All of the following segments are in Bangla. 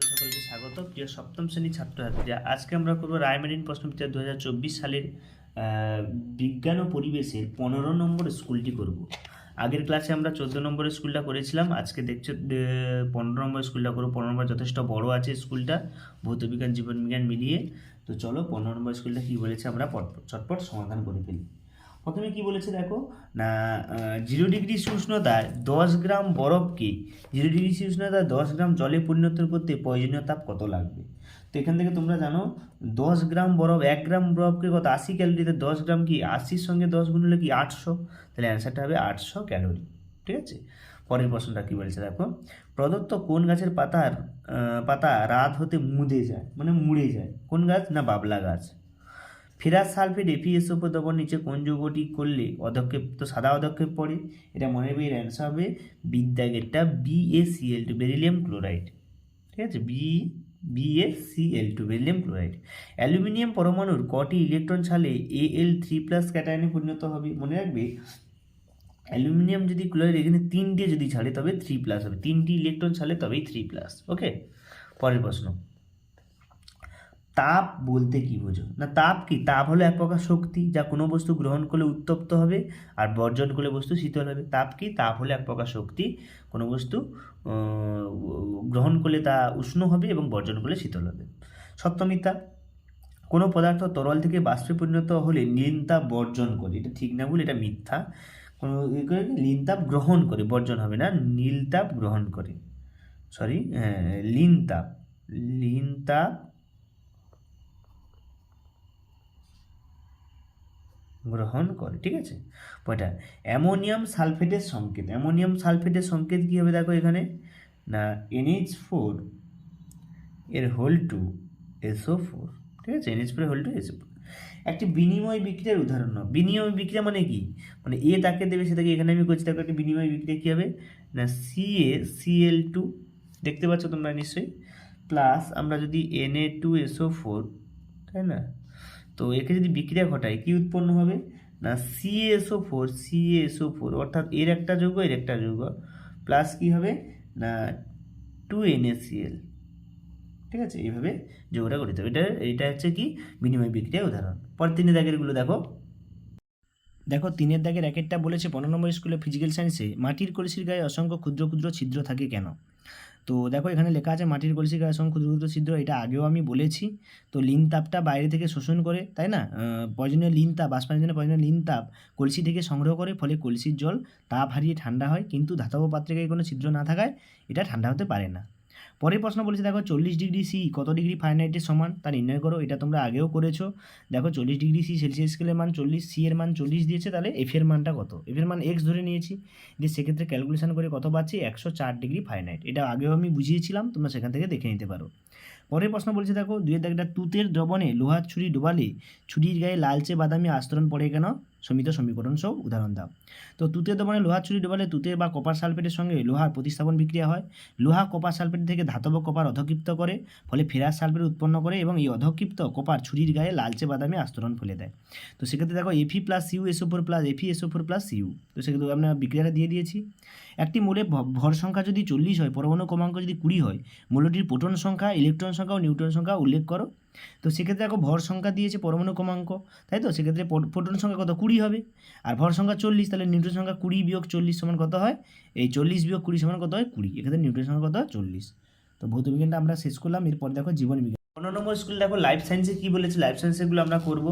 সকলকে স্বাগত। প্রিয় সপ্তম শ্রেণির ছাত্রছাত্রীরা, আজকে আমরা করব রায়মারিন প্রশ্নবিচার দু হাজার চব্বিশ সালের বিজ্ঞান ও পরিবেশের পনেরো নম্বর স্কুলটি করব। আগের ক্লাসে আমরা চোদ্দ নম্বরের স্কুলটা করেছিলাম। আজকে দেখছ পনেরো নম্বর স্কুলটা করব। পনেরো নম্বর যথেষ্ট বড় আছে স্কুলটা, ভৌত বিজ্ঞান, জীবন বিজ্ঞান মিলিয়ে। তো চলো, পনেরো নম্বর স্কুলটা কী বলেছে আমরা পট- চটপট সমাধান করে ফেলি। প্রথমে কি বলেছে দেখো? না জিরো ডিগ্রি উষ্ণতায় দশ গ্রাম বরফকে জিরো ডিগ্রি উষ্ণতায় দশ গ্রাম জলে পরিণত করতে প্রয়োজনীয় তাপ কত লাগবে? তো এখান থেকে তোমরা জানো, দশ গ্রাম বরফ, এক গ্রাম বরফকে কত? আশি ক্যালোরিতে দশ গ্রাম কি? আশির সঙ্গে দশ গুণ হলে কি? আটশো। তাহলে অ্যান্সারটা হবে আটশো ক্যালোরি। ঠিক আছে? পরের প্রশ্নটা কী বলছে দেখো? প্রদত্ত কোন গাছের পাতার পাতা রাত হতে মুদে যায়? মানে মুড়ে যায়। কোন গাছ? না, বাবলা গাছ। ফেরাস সালফেট এপিএসও দ্রবণ নিচে কোন যৌগটি করলে অধক্ষেপ, তো সাদা অধক্ষেপ পড়ে? এটা মনে রাখবে এর অ্যান্সার হবে বিদ্যাগেরটা B A C L two beryllium chloride ঠিক আছে? B BACL two beryllium chloride aluminium পরমাণুর কটি ইলেকট্রন ছাড়লে এল থ্রি প্লাস ক্যাটায়নে পরিণত হবে? মনে রাখবে, অ্যালুমিনিয়াম যদি ক্লোরাইড এখানে তিনটে যদি ছাড়ে, তবে থ্রি প্লাস হবে। তিনটি ইলেকট্রন ছাড়লে তবেই থ্রি প্লাস ওকে পরের প্রশ্ন। তাপ বলতে কি বোঝো? না, তাপ কি? তাপ হলো এক প্রকার শক্তি যা কোনো বস্তু গ্রহণ করলে উত্তপ্ত হবে আর বর্জন করলে বস্তু শীতল হবে। তাপ কি? তাপ হলো এক প্রকার শক্তি কোনো বস্তু গ্রহণ করলে তা উষ্ণ হবে এবং বর্জন করলে শীতল হবে। সত্যমিতা কোনো পদার্থ তরল থেকে বাষ্পে পরিণত হলে নীল তাপ বর্জন করে। এটা ঠিক না বলে এটা মিথ্যা। কোনো এ করে কি? লীন তাপ গ্রহণ করে, বর্জন হবে না, নীল তাপ গ্রহণ করে। সরি লিন তাপ লিন তাপ গ্রহণ করে, ঠিক আছে? পয়টা অ্যামোনিয়াম সালফেটের সংকেত, অ্যামোনিয়াম সালফেটের সংকেত কী হবে দেখো এখানে? না এনএইচ ফোর এর হোল টু এসও ফোর ঠিক আছে? NH four whole two SO four একটি বিনিময় বিক্রিয়ার উদাহরণ বিনিময় বিক্রিয়া মানে কি? মানে এ তাকে দেবে সেটাকে এখানে আমি করছি দেখো একটি বিনিময় বিক্রিয়া কী হবে? না সি এ সিএল টু দেখতে পাচ্ছ তোমরা নিশ্চয়ই? প্লাস আমরা যদি N A two SO four তাই না? তো একে যদি বিক্রিয়া ঘটায়, কি উৎপন্ন হবে? না সিএসও ফোর সিএসও ফোর অর্থাৎ এর একটা যৌগ, এর একটা যৌগ প্লাস কি হবে? না টু এনএসিএল ঠিক আছে? এইভাবে যৌগটা গঠিত হবে। এটা এটা হচ্ছে কি? বিনিময় বিক্রিয়া উদাহরণ। পরের তিনের দাগেরগুলো দেখো। দেখো, তিনের দাগের র্যাকেটটা বলেছে, পনেরো নম্বর স্কুলে ফিজিক্যাল সায়েন্সে মাটির কলসির গায়ে অসংখ্য ক্ষুদ্র ক্ষুদ্র ছিদ্র থাকে কেন? তো দেখো এখানে লেখা আছে, মাটির কলসি অসংখ্য ক্ষুদ্র ক্ষুদ্র ছিদ্র এটা আগেও আমি বলেছি। তো লিন তাপটা বাইরে থেকে শোষণ করে, তাই না? প্রয়োজনীয় লিন তাপ বাষ্পায়নের জন্য প্রয়োজনীয় লিন তাপ কলসি থেকে সংগ্রহ করে, ফলে কলসির জল তাপ হারিয়ে ঠান্ডা হয়, কিন্তু ধাতব পাত্রে কোনো ছিদ্র না থাকায় এটা ঠান্ডা হতে পারে না। পরের প্রশ্ন বলেছে, দেখো চল্লিশ ডিগ্রি সি কত ডিগ্রি ফারেনহাইটের সমান? তা নির্ণয় করো, এটা তোমরা আগেও করেছ। দেখো চল্লিশ ডিগ্রি সি সেলসিয়াস স্কেলের মান চল্লিশ সি এর মান চল্লিশ দিয়েছে, তাহলে এফ এর মানটা কত? এফ এর মান এক্স ধরে নিয়েছি। দিয়ে সেক্ষেত্রে ক্যালকুলেশন করে কত পাচ্ছি একশো চার ডিগ্রি ফারেনহাইট এটা আগেও আমি বুঝিয়েছিলাম, তোমরা সেখান থেকে দেখে নিতে পারো। পরের প্রশ্ন বলছে, দেখো দুয়ের দাগটা তুতের দ্রবণে লোহার ছুরি ডোবালে, ছুরির গায়ে লালচে বাদামি আস্তরণ পড়ে কেন? সমিত সমীকরণ সহ উদাহরণ দাও। তো তুতের দ্রবণে লোহার ছুরি ডোবালে তুতের বা কপার সালফেটের সঙ্গে লোহার প্রতিস্থাপন বিক্রিয়া হয়। লোহা কপার সালফেট থেকে ধাতব কপার অধক্ষিপ্ত করে, ফলে ফেরাস সালফেট উৎপন্ন করে এবং এই অধক্ষিপ্ত কপার ছুরির গায়ে লালচে বাদামি আস্তরণ ফেলে দেয়। তো সেক্ষেত্রে দেখো Fe plus Cu SO four plus Fe SO four plus Cu তো সেক্ষেত্রে আমরা বিক্রিয়াটা দিয়ে দিয়েছি। একটি মূলে ভর সংখ্যা যদি চল্লিশ হয়, পরমাণু ক্রমাঙ্ক যদি কুড়ি হয়, মূলটির প্রোটন সংখ্যা, ইলেকট্রন সংখ্যা ও নিউট্রন সংখ্যা উল্লেখ করো। তো সেক্ষেত্রে দেখো ভর সংখ্যা দিয়েছে পরমাণু ক্রমাঙ্ক, তাই তো? সেক্ষেত্রে প্রো- প্রোটন সংখ্যা কত? কুড়ি হবে। আর ভর সংখ্যা চল্লিশ, তাহলে নিউট্রন সংখ্যা কুড়ি বিয়োগ চল্লিশ সমান কত হয়? এই চল্লিশ বিয়োগ কুড়ি সমান কত হয়? কুড়ি। এক্ষেত্রে নিউট্রন সংখ্যা কত? হয় চল্লিশ। তো ভৌত বিজ্ঞানটা আমরা শেষ করলাম। এরপর দেখো জীবন বিজ্ঞান। পনেরো নম্বর স্কুল দেখো লাইফ সায়েন্সে কি বলেছে? লাইফ সায়েন্সেগুলো আমরা করব।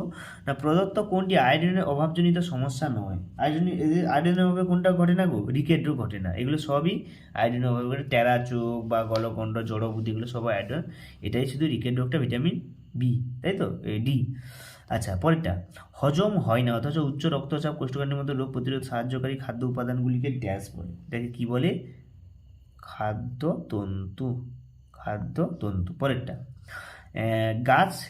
না, প্রদত্ত কোনটি আয়োডিনের অভাবজনিত সমস্যা নয়। আয়োডিন এদের আয়োডিনের অভাবে কোনটা ঘটে না গো? রিকেট রোগ ঘটে না। এগুলো সবই আয়োডিনের অভাবে ঘটে। টেরা চোখ বা গলকণ্ড জড়বুদ্ধি, এগুলো সব আয়োডিন এটাই শুধু রিকেট রোগটা ভিটামিন বি তাই তো? ডি আচ্ছা পরেরটা। হজম হয় না, অথচ উচ্চ রক্তচাপ কোষ্ঠকাঠিন্যের মতো রোগ প্রতিরোধ সাহায্যকারী খাদ্য উপাদানগুলিকে ড্যাশ বলে। এটাকে কি বলে? খাদ্য তন্তু খাদ্য তন্তু পরেরটা। গাছ,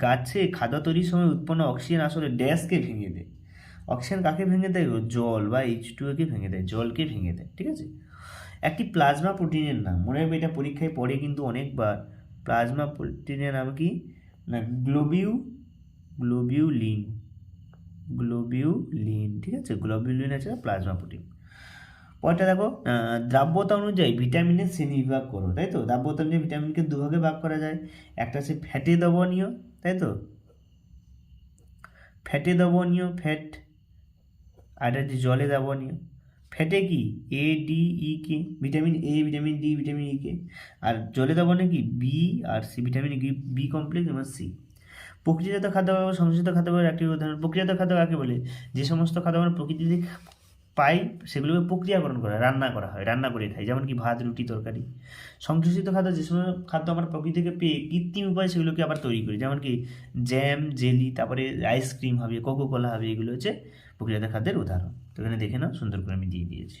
গাছে খাদ্য তৈরির সময় উৎপন্ন অক্সিজেন আসলে ড্যাশকে ভেঙে দেয়। অক্সিজেন কাকে ভেঙে দেয়? জল বা এইচ টুকে ভেঙে দেয়, জলকে ভেঙে দেয়, ঠিক আছে? একটি প্লাজমা প্রোটিনের নাম, মনে রাখবে এটা পরীক্ষায় পড়ে কিন্তু অনেকবার। প্লাজমা প্রোটিনের নাম কি? না, গ্লোবিউ, গ্লোবিউলিন গ্লোবিউলিন, ঠিক আছে? গ্লোবিউলিন আছে প্লাজমা প্রোটিন। পরটা দেখো দ্রাব্যতা অনুযায়ী ভিটামিনের শ্রেণি বিভাগ করো, তাই তো? দ্রাব্যতা অনুযায়ী ভিটামিনকে দুভাগে ভাগ করা যায়। একটা হচ্ছে ফ্যাটে দ্রবণীয়, তাই তো? ফ্যাটে দ্রবণীয়, ফ্যাট, আর হচ্ছে জলে দ্রবণীয়। ফ্যাটে কি? A D E K vitamin A vitamin D vitamin E K আর জলে দ্রবণে কি? বি আর সি ভিটামিন বি কমপ্লেক্স এবং সি প্রকৃতিজাত খাদ্য সংশ্লিষ্ট খাদ্যের একটি উদাহরণ প্রক্রিয়াজাত খাদ্য কাকে বলে? যে সমস্ত খাদ্য প্রকৃতি পাই, সেগুলোকে প্রক্রিয়াকরণ করা, রান্না করা হয়, রান্না করে খাই, যেমন কি ভাত, রুটি, তরকারি। সংশ্লিষ্ট খাদ্য, যে সমস্ত খাদ্য আমরা প্রকৃতি থেকে পেয়ে কৃত্রিম উপায়ে সেগুলোকে আবার তৈরি করি, যেমন কি জ্যাম জেলি তারপরে আইসক্রিম হবে কোকো কোলা হবে, এগুলো হচ্ছে প্রক্রিয়াজাত খাদ্যের উদাহরণ। তো এখানে দেখে নাও, সুন্দর করে আমি দিয়ে দিয়েছি।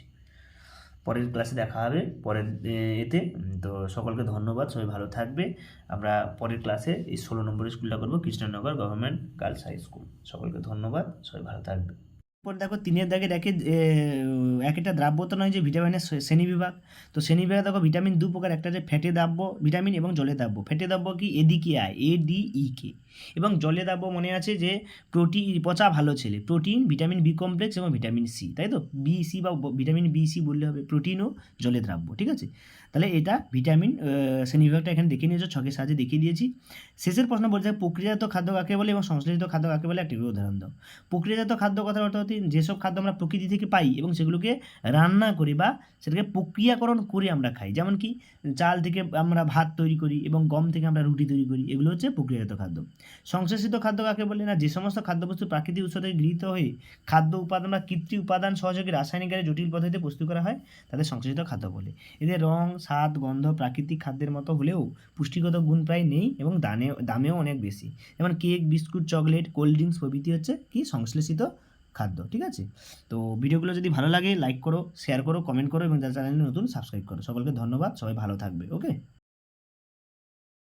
পরের ক্লাসে দেখা হবে, পরের এতে। তো সকলকে ধন্যবাদ, সবাই ভালো থাকবে। আমরা পরের ক্লাসে এই ষোলো নম্বর স্কুলটা করব, Krishnanagar government girls high school সকলকে ধন্যবাদ, সবাই ভালো থাকবে। এরপর দেখো তিনের দাগে দেখে একটা এক একটা দ্রাব্যতা নয় যে ভিটামিনের শ্রেণি বিভাগ। তো শ্রেণীবিভাগ দেখো ভিটামিন দু প্রকার, একটা যে ফ্যাটে দ্রাব্য ভিটামিন এবং জলে দ্রাব্য। ফ্যাটে দ্রাব্য কি? এদিকে আয় এ ডি ই কে এবং জলে দ্রাব্য মনে আছে যে প্রোটিন পচা ভালো ছেলে। প্রোটিন, ভিটামিন বি কমপ্লেক্স এবং ভিটামিন সি, তাই তো? বি, সি বা ভিটামিন বি, সি বললে হবে প্রোটিন ও জলে দ্রাব্য, ঠিক আছে? তাহলে এটা ভিটামিন শ্রেণীবিভাগটা এখানে দেখে নিয়েছো, ছকের সাহায্যে দেখিয়ে দিয়েছি। শেষের প্রশ্ন বলছে, প্রক্রিয়াজাত খাদ্য কাকে বলে এবং সংশ্লেষিত খাদ্য কাকে বলে? একটি উদাহরণ দাও। প্রক্রিয়াজাত খাদ্য কথার অর্থ হচ্ছে, যেসব খাদ্য আমরা প্রকৃতি থেকে পাই এবং সেগুলোকে রান্না করি বা সেটাকে প্রক্রিয়াকরণ করে আমরা খাই। যেমন কি, চাল থেকে আমরা ভাত তৈরি করি এবং গম থেকে আমরা রুটি তৈরি করি, এগুলো হচ্ছে প্রক্রিয়াজাত খাদ্য। সংশ্লেষিত খাদ্য কাকে বলে না? যে সমস্ত খাদ্যবস্তু প্রাকৃতিক উৎস থেকে গৃহীত হয়ে খাদ্য উপাদান বা কৃত্রিম উপাদান সহযোগে রাসায়নিক হারে জটিল পদ্ধতিতে প্রস্তুত করা হয়, তাদের সংশ্লেষিত খাদ্য বলে। এদের রং, স্বাদ, গন্ধ প্রাকৃতিক খাদ্যের মতো হলেও পুষ্টিগত গুণ প্রায় নেই এবং দানে, দামেও অনেক বেশি। যেমন cake, biscuit, chocolate, cold drinks প্রভৃতি হচ্ছে কি? সংশ্লেষিত খাদ্য, ঠিক আছে? তো ভিডিওগুলো যদি ভালো লাগে লাইক করো শেয়ার করো কমেন্ট করো এবং যারা চ্যানেলে নতুন সাবস্ক্রাইব করো। সকলকে ধন্যবাদ, সবাই ভালো থাকবে ওকে